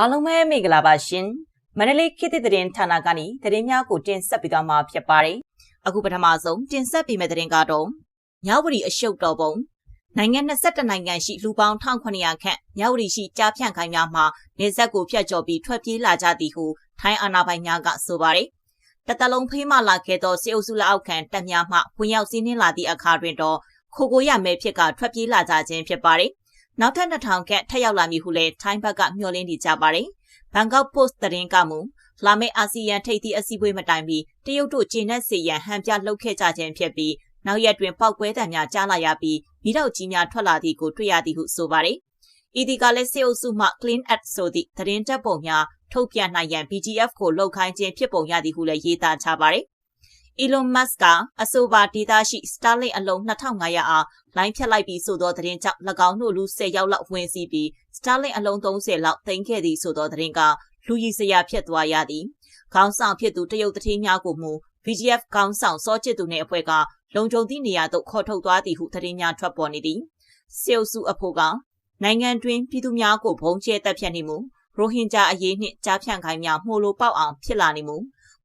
အားလုံးပဲမင်္ဂလာပါရှင်မန္တလေးခေတ်သစ်သတင်းဌာနကနေသတင်းများကိုတင်ဆက်ပေးသွားမှာဖြစ်ပါတယ်အခုပထမဆုံးတင်ဆက်ပေးမယ့်သတင်းကတော့မြဝတီအရှုပ်တော်ပုံနိုင်ငံ22နိုင်ငံရှိလူပေါင်း1900ခန့်မြဝတီရှိကြားဖြန့်ခိုင်းများမှနေဆက်ကိုဖျက်ကျော်ပြီးထွက်ပြေးလာကြသည်ဟုထိုင်းအာဏာပိုင်များကဆိုပါတယ်တတလုံးဖေးမှလာခဲ့သောစေအုပ်စုလက်အောက်ခံတပ်များမှဝင်ရောက်စီးနင်းလာသည့်အခါတွင်တော့ခိုကိုရမဲဖြစ်ကထွက်ပြေးလာကြခြင်းဖြစ်ပါတယ် နောက်ထပ်2000ခန့်ထပ်ရောက်လာမည်ဟုလည်းထိုင်းဘက်ကမျှော်လင့်နေကြပါတယ်။ဘန်ကောက်ပို့စ်သတင်းကမူလာမယ့်အာဆီယံထိပ်သီးအစည်းအဝေးမတိုင်မီတရုတ်တို့ကျင်းနဲ့စီရန်ဟန်ပြလှုပ်ခဲ့ကြခြင်းဖြစ်ပြီးနောက်ရက်တွင်ပောက်ကွဲတံများကြားလာရပြီးမိတော့ကြီးများထွက်လာသည့်ကိုတွေ့ရသည်ဟုဆိုပါတယ်။ဤဒီကလည်းစေအုပ်စုမှ Clean Act ဆိုသည့်သတင်းတပ်ပုံများထုတ်ပြန်နိုင်ရန် BGF ကိုလှုပ်ခိုင်းခြင်းဖြစ်ပုံရသည်ဟုလည်းရေးသားထားပါတယ်။ Elon Musk ကအဆိုပါဒေတာရှိ Starlink အလုံး2500အားလိုင်းဖြတ်လိုက်ပြီးဆိုသောသတင်းကြောင့်၎င်းတို့လူ10ယောက်လောက်ဝင်စီးပြီး Starlink အလုံး30လောက်တင်ခဲ့သည်ဆိုသောသတင်းကလူကြီးစရာဖြစ်သွားရသည်။ခေါင်းဆောင်ဖြစ်သူတရုတ်တထေးများကိုမူ VGF ခေါင်းဆောင်စောချစ်သူနှင့်အဖွဲ့ကလုံခြုံသည့်နေရာသို့ခေါ်ထုတ်သွားသည်ဟုသတင်းများထွက်ပေါ်နေသည်။စေအုပ်စုအဖို့ကနိုင်ငံတွင်ပြည်သူများကိုဘုံကျဲတပ်ဖြတ်နေမှုရိုဟင်ဂျာအရေးနှင့်ကြားဖြန့်ခိုင်းများမှုလိုပေါက်အောင်ဖြစ်လာနေမှု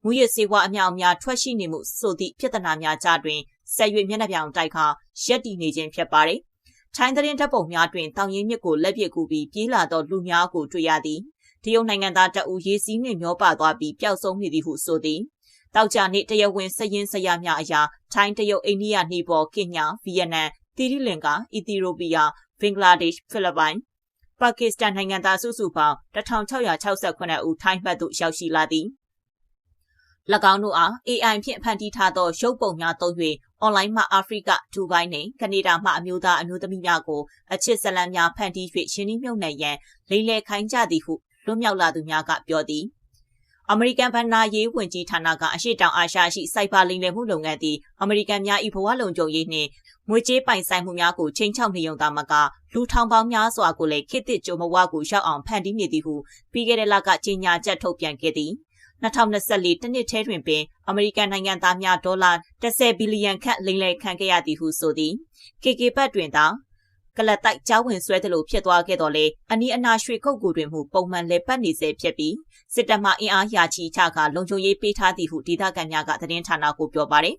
မူရစေဝါအမြောက်အများထွက်ရှိနေမှုဆိုသည့်ပြဿနာများကြားတွင်ဆက်ရွေမျက်နှာပြောင်တိုက်ခါရက်တည်နေခြင်းဖြစ်ပါတယ်။ထိုင်းသတင်းတပ်ပုံများတွင်တောင်ရင်းမြစ်ကိုလက်ပစ်ကူပြီးပြေးလာသောလူများကိုတွေ့ရသည်။တရုတ်နိုင်ငံသားတအူရေးစည်းနှင့်မျောပါသွားပြီးပျောက်ဆုံးနေသည်ဟုဆိုသည်။တောက်ကြနှင့်တရဝင်းစရင်စရများအရာထိုင်းတရုတ်အိန္ဒိယနီပေါ်ကင်ညာဗီယက်နမ်တီရီလင်ကာအီသီယိုးပီးယားဘင်္ဂလားဒေ့ရှ်ဖိလစ်ပိုင်ပါကစ္စတန်နိုင်ငံသားစုစုပေါင်း1668ဦးထိုင်းဘက်သို့ရောက်ရှိလာသည်။၎ င်းတို့အား AI ဖြင့်ဖန်တီးထားသောရုပ်ပုံများသုံး၍အွန်လိုင်းမှအာဖရိက၊ဒူဘိုင်းနှင့်ကနေဒါမှအမျိုးသားအမျိုးသမီးများကိုအချစ်ဇလံများဖန်တီး၍ရှင်းနှီးမြုပ်နှံရန်လိမ့်လေခိုင်းကြသည်ဟုလွတ်မြောက်လာသူများကပြောသည်အမေရိကန်ဗန်နာရေးဝန်ကြီးဌာနကအရှိတောင်အာရှရှိစိုက်ဘာလိမ်လည်မှုလုပ်ငန်းသည်အမေရိကန်များ၏ဘဝလုံခြုံရေးနှင့်ငွေကြေးပိုင်ဆိုင်မှုများကိုချိန်ချောက်နေုံသာမကလူထောင်ပေါင်းများစွာကိုလည်းခေတ်သစ်ကြုံမဝကိုရှောက်အောင်ဖန်တီးနေသည်ဟုပြီးခဲ့တဲ့လကကြေညာချက်ထုတ်ပြန်ခဲ့သည်။ 2024တနှစ်ထဲတွင်ပင်အမေရိကန်နိုင်ငံသားများဒေါ်လာ10ဘီလီယံခန့်လိမ်လည်ခံခဲ့ရသည်ဟုဆိုသည် KK ဘတ်တွင်သာကလတိုက်ကြားဝင်ဆွဲသလိုဖြစ်သွားခဲ့တော်လေအနီးအနားရွှေခုတ်ကူတွင်မှုပုံမှန်လဲပတ်နေစေဖြစ်ပြီးစစ်တပ်မှအင်အားရာချီချကလုံခြုံရေးပေးထားသည်ဟုဒေသခံများကသတင်းဌာနကိုပြောပါတယ်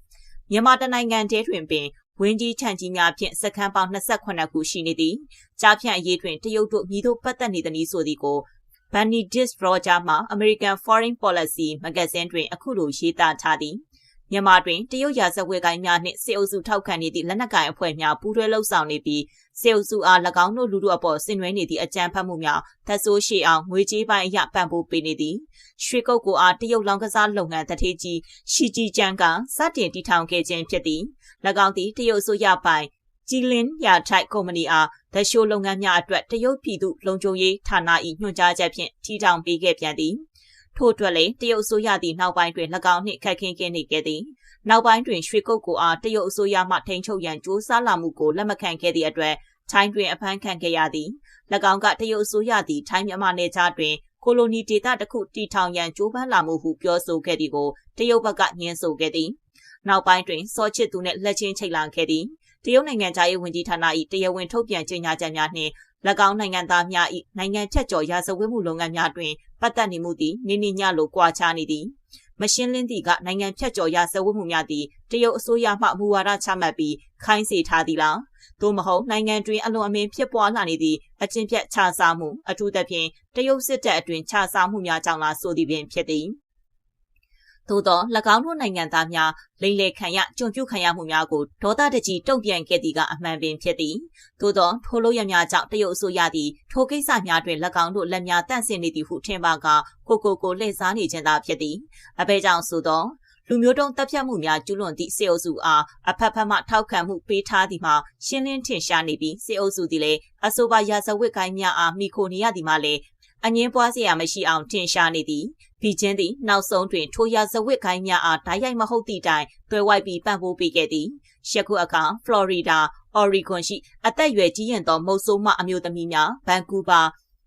မြန်မာတနိုင်ငံတည်းတွင်ပင်ဝင်းကြီးချန်ကြီးများဖြင့်စက္ကန့်ပေါင်း28ခုရှိနေသည်ကြားဖြန့်အရေးတွင်တရုတ်တို့မြည်တို့ပတ်သက်နေသည်ဆိုသည်ကို Benedict Roger မှ American Foreign Policy မဂ္ဂဇင်းတွင်အခုလိုရေးသားထားသည်မြန်မာတွင်တရုတ်ရာဇဝတ်ကိုင်းများနှင့်စေအုပ်စုထောက်ခံနေသည့်လက်နက်ကိုင်အဖွဲ့များပူးတွဲလှုပ်ဆောင်နေပြီးစေအုပ်စုအား၎င်းတို့လူထုအပေါ်ဆင်နွှဲနေသည့်အကြမ်းဖက်မှုများသက်ဆိုးရှိအောင်ငွေကြေးပိုင်းအရပံ့ပိုးပေးနေသည်ရွှေကုတ်ကိုအားတရုတ်လောင်ကစားလုပ်ငန်းတထေးကြီးရှီဂျီကျန်းကစတင်တည်ထောင်ခဲ့ခြင်းဖြစ်သည်၎င်းသည်တရုတ်အစိုးရပိုင်း ကြည်လင်းရာထိုက်ကုမ္ပဏီအားဒရှိုးလုပ်ငန်းများအတွက်တရုတ်ပြည်သူလုံခြုံရေးဌာန၏ညွှန်ကြားချက်ဖြင့်ထီထောင်ပေးခဲ့ပြန်သည်ထို့အတွက်လည်းတရုတ်အစိုးရသည့်နောက်ပိုင်းတွင်၎င်းနှင့်ခက်ခဲကင်းနေခဲ့သည်နောက်ပိုင်းတွင်ရွှေကုတ်ကိုအားတရုတ်အစိုးရမှထိန်းချုပ်ရန်ကြိုးစားလာမှုကိုလက်မခံခဲ့သည့်အတွက်ထိုင်းတွင်အဖမ်းခံခဲ့ရသည်၎င်းကတရုတ်အစိုးရသည်ထိုင်းမြန်မာနယ်ခြားတွင်ကိုလိုနီဒေသတစ်ခုတီထောင်ရန်ကြိုးပမ်းလာမှုဟုပြောဆိုခဲ့သည်ကိုတရုတ်ဘက်ကညှင်းဆိုခဲ့သည်နောက်ပိုင်းတွင်စောချစ်သူနှင့်လက်ချင်းချိတ်လာခဲ့သည် တရုတ်နိုင်ငံသားရေးဝန်ကြီးဌာန၏တရားဝင်ထုတ်ပြန်ကြေညာချက်များနှင့်၎င်းနိုင်ငံသားများ၏နိုင်ငံဖြတ်ကျော်ရာဇဝတ်မှုလုပ်ငန်းများတွင်ပတ်သက်နေမှုသည်နိနိညလိုကွာခြားနေသည်မရှင်းလင်းသည့်ကနိုင်ငံဖြတ်ကျော်ရာဇဝတ်မှုများသည်တရုတ်အစိုးရမှမူဝါဒချမှတ်ပြီးခိုင်းစေထားသည်လားသို့မဟုတ်နိုင်ငံတွင်အလွန်အမင်းဖြစ်ပွားလာနေသည့်အကျင့်ဖြတ်ခြားစားမှုအထူးသဖြင့်တရုတ်စစ်တပ်အတွင်ခြားစားမှုများကြောင့်လားဆိုသည်ပင်ဖြစ်သည် သို့သော၎င်းတို့နိုင်ငံသားများလိမ့်လေခံရကြုံပြုခံရမှုများကိုဒေါသတကြီးတုံ့ပြန်ခဲ့သည်ကအမှန်ပင်ဖြစ်သည်သို့သောထိုလိုရများကြောင့်တရုတ်အစိုးရသည်ထိုကိစ္စများတွင်၎င်းတို့လက်များတန့်စင်နေသည်ဟုထင်ပါကကိုကိုကိုလှည့်စားနေခြင်းသာဖြစ်သည်အဘဲကြောင့်ဆိုသောလူမျိုးတုံးတပ်ဖြတ်မှုများကျူးလွန်သည့်စေအုပ်စုအားအဖက်ဖက်မှထောက်ခံမှုပေးထားသည်မှာရှင်းလင်းထင်ရှားနေပြီးစေအုပ်စုသည်လည်းအဆိုပါရာဇဝတ်ကိုင်းများအားမိခိုနေရသည်မှာလည်း အငင်းပွားစရာမရှိအောင်ထင်ရှားနေသည်ဘီချင်းသည်နောက်ဆုံးတွင်ထိုရာဇဝတ်ခိုင်းများအားဓာတ်ရိုက်မဟုတ်သည့်တိုင်တွဲဝိုက်ပြီးပံ့ပိုးပေးခဲ့သည်ယခုအခါဖလော်ရီဒါအော်ရီဂွန်ရှိအသက်အရွယ်ကြီးရင်သောမုတ်ဆိုးမအမျိုးသမီးများဘန်ကူးဗာ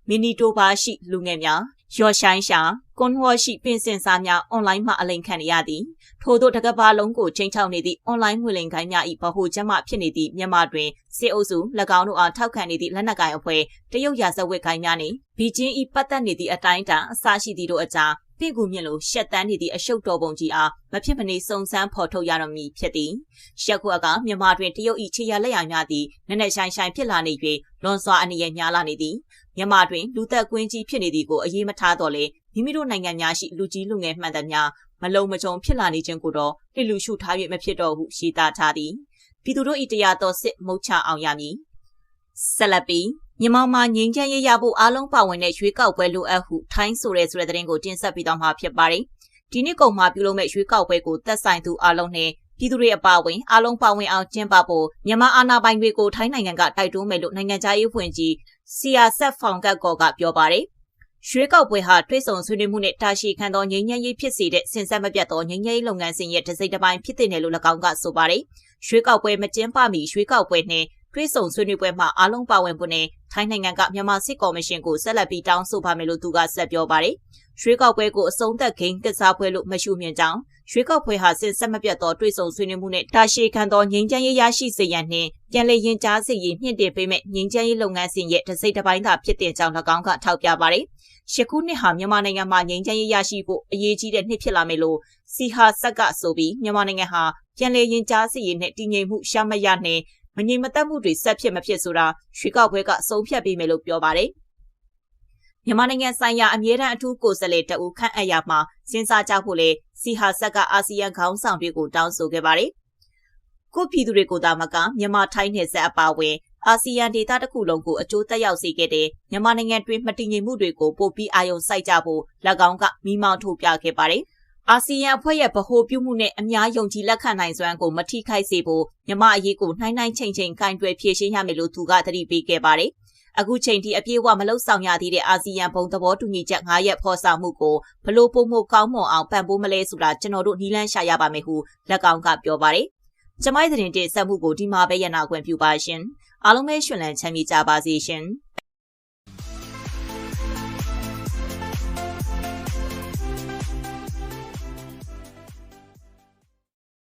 မီနီတိုဘာရှိလူငယ်များ ရော်ရှိုင်းရှာကွန်ဝေါ်ရှိပင်စင်စာများအွန်လိုင်းမှအလိန်ခံနေရသည်ထို့သောတကဘာလုံးကိုချိန်ချောက်နေသည့်အွန်လိုင်းငွေလိမ်ခိုင်းများ၏ဗဟုကျမ်းမှဖြစ်နေသည့်မြန်မာတွင်စစ်အုပ်စု၎င်းတို့အားထောက်ခံနေသည့်လက်နက်ကိုင်အဖွဲ့တရုတ်ရာဇဝတ်ကိုင်းများနှင့်ဘီဂျင်း၏ပတ်သက်နေသည့်အတိုင်းအတာအစရှိသည့်တို့အကြား ပင့်ကူမြင့်လိုရှက်တန်းနေသည့်အရှုပ်တော်ပုံကြီးအားမဖြစ်မနေစုံစမ်းဖော်ထုတ်ရတော့မည်ဖြစ်သည်ရှက်ခွက်ကမြန်မာတွင်တရုတ်၏ခြေရလက်ရများသည်နက်နက်ရှိုင်းရှိုင်းဖြစ်လာနေ၍လွန်စွာအနေရများလာနေသည်မြန်မာတွင်လူသက်ကွင်းကြီးဖြစ်နေသည်ကိုအရေးမထားတော့လေမိမိတို့နိုင်ငံများရှိလူကြီးလူငယ်မှန်သမျှမလုံမကြုံဖြစ်လာနေခြင်းကိုတော့လှလူရှုထား၍မဖြစ်တော့ဟုရှိသားထားသည်ပြည်သူတို့၏တရားတော်စစ်မုတ်ချအောင်ရမည်ဆက်လက်ပြီး မြန်မာမှာငြိမ်းချမ်းရေးရဖို့အားလုံးပါဝင်တဲ့ရွေးကောက်ပွဲလိုအပ်ဟုထိုင်းဆိုတဲ့ဆိုတဲ့သတင်းကိုတင်ဆက်ပေးသွားမှာဖြစ်ပါတယ်ဒီနေ့ကုန်မှာပြုလုပ်မဲ့ရွေးကောက်ပွဲကိုသက်ဆိုင်သူအားလုံးနဲ့ပြည်သူတွေအပါအဝင်အားလုံးပါဝင်အောင်ကျင်းပဖို့မြန်မာအာဏာပိုင်တွေကိုထိုင်းနိုင်ငံကတိုက်တွန်းမယ်လို့နိုင်ငံခြားရေးဝန်ကြီးစီယာဆက်ဖောင်ကတ်ကောကပြောပါတယ်။ရွေးကောက်ပွဲဟာတွိတ်ဆုံဆွေးနွေးမှုနဲ့တာရှည်ခံသောငြိမ်းချမ်းရေးဖြစ်စေတဲ့စင်ဆက်မပြတ်သောငြိမ်းချမ်းရေးလုပ်ငန်းစဉ်ရဲ့တစ်စိတ်တစ်ပိုင်းဖြစ်တဲ့နယ်လို့၎င်းကဆိုပါတယ်။ရွေးကောက်ပွဲမကျင်းပမီရွေးကောက်ပွဲနဲ့ တွိတ်ဆုံဆွေးနွေးပွဲမှာအားလုံးပါဝင်ဖို့နဲ့ထိုင်းနိုင်ငံကမြန်မာစစ်ကော်မရှင်ကိုဆက်လက်ပြီးတောင်းဆိုပါမယ်လို့သူကဆက်ပြောပါတယ်။ရွေးကောက်ပွဲကိုအဆုံးသတ်ဂိမ်းကစားပွဲလို့မရှုမြင်ကြောင်းရွေးကောက်ပွဲဟာစစ်ဆက်မပြတ်သောတွေ့ဆုံဆွေးနွေးမှုနဲ့တာရှည်ခံသောငြိမ်းချမ်းရေးရရှိစေရန်နှင့်ပြန်လည်ရင်ကြားစေရေးမြင့်တင်ပေးမဲ့ငြိမ်းချမ်းရေးလုပ်ငန်းစဉ်ရဲ့တစ်စိတ်တစ်ပိုင်းသာဖြစ်တဲ့ကြောင်း၎င်းကထောက်ပြပါတယ်။ရှခုနှစ်ဟာမြန်မာနိုင်ငံမှာငြိမ်းချမ်းရေးရရှိဖို့အရေးကြီးတဲ့နှစ်ဖြစ်လာမယ်လို့စီဟာဆက်ကဆိုပြီးမြန်မာနိုင်ငံဟာပြန်လည်ရင်ကြားစေရေးနဲ့တည်ငြိမ်မှုရှာမရနဲ့ မငြိမ်မသက်မှုတွေဆက်ဖြစ်မဖြစ်ဆိုတာရွှေကောက်ပွဲကအဆုံးဖြတ်ပေးမယ်လို့ပြောပါတယ်။မြန်မာနိုင်ငံဆိုင်ရာအမြဲတမ်းအထူးကိုယ်စားလှယ်တဦးခန့်အပ်ရမှာစဉ်းစားကြဖို့လေစီဟာဆက်ကအာဆီယံခေါင်းဆောင်တွေကိုတောင်းဆိုခဲ့ပါတယ်။ကိုပြည်သူတွေကိုသာမကမြန်မာထိုင်းနယ်စပ်အပါအဝင်အာဆီယံဒေသတစ်ခုလုံးကိုအကျိုးသက်ရောက်စေခဲ့တဲ့မြန်မာနိုင်ငံတွင်မတည်ငြိမ်မှုတွေကိုပိုပြီးအာရုံစိုက်ကြဖို့၎င်းကမိမောင်းထုတ်ပြခဲ့ပါတယ်။ အာဆီယံအဖွဲ့ရဲ့ဗဟိုပြုမှုနဲ့အများယုံကြည်လက်ခံနိုင်စွမ်းကိုမထိခိုက်စေဖို့မြမအရေးကိုနှိုင်းနှိုင်းချိန်ချိန်ကင်တွယ်ဖြည့်ရှင်းရမယ်လို့သူကသတိပေးခဲ့ပါတယ်။အခုချိန်ထိအပြည့်အဝမလုံဆောင်ရသေးတဲ့အာဆီယံဘုံသဘောတူညီချက်9ရက်ဖော်ဆောင်မှုကိုဘလို့ပုံမှုကောင်းမွန်အောင်ပံ့ပိုးမလဲဆိုတာကျွန်တော်တို့နီးလန်းရှာရပါမယ်ဟုလက်ကောင်ကပြောပါတယ်။ကျမိုင်းသတင်းတင်ဆက်မှုကိုဒီမှာပဲရနာခွင့်ပြုပါရှင်။အားလုံးပဲရှင်လန်းချမ်းမြေကြပါစေရှင်။